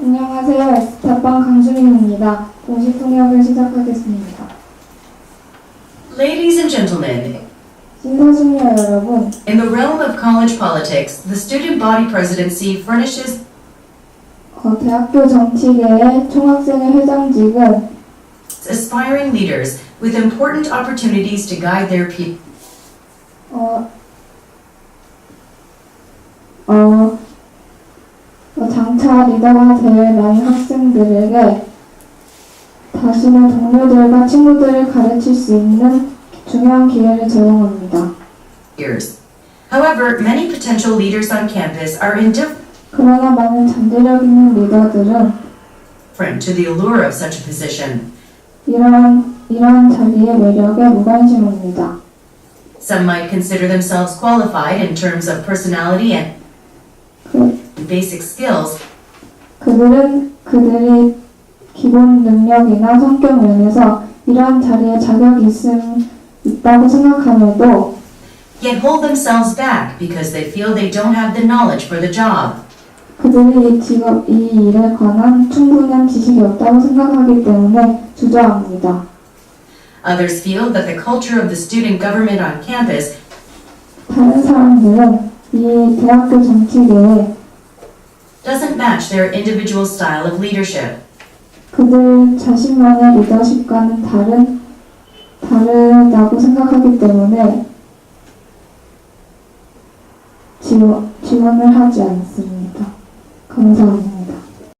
안녕하세요. 에스타방 강수민입니다. 공식 통역을 시작하겠습니다. Ladies and gentlemen, 신사숙녀 여러분, in the realm of college politics, the student body presidency furnishes 어, 대학교 정치계의 총학생회 회장직은 aspiring leaders with important opportunities to guide their people 어, 어, 어, 장차 리더가 될 나이 학생들에게 자신의 동료들과 친구들을 가르칠 수 있는 중요한 기회를 제공합니다. years. However, many potential leaders on campus are indifferent 그러나 많은 잠재력 있는 리더들은 to the allure of such a position. 이러한, 이러한 자리의 매력에 무관심합니다. Some might consider themselves qualified in terms of personality and 그, basic skills, 그들은 그들이 기본 능력이나 성격 면에서 이러한 자리에 자격이 있음, 있다고 생각함에도 yet hold themselves back because they feel they don't have the knowledge for the job. 그들이 이 직업, 이 일에 관한 충분한 지식이 없다고 생각하기 때문에 주저합니다. Others feel that the culture of the student government on campus 다른 사람들은 이 대학교 정치계에 doesn't match their individual style of leadership. 그들 자신만의 리더십과는 다른, 다르다고 생각하기 때문에 지원, 지원을 하지 않습니다. 감사합니다.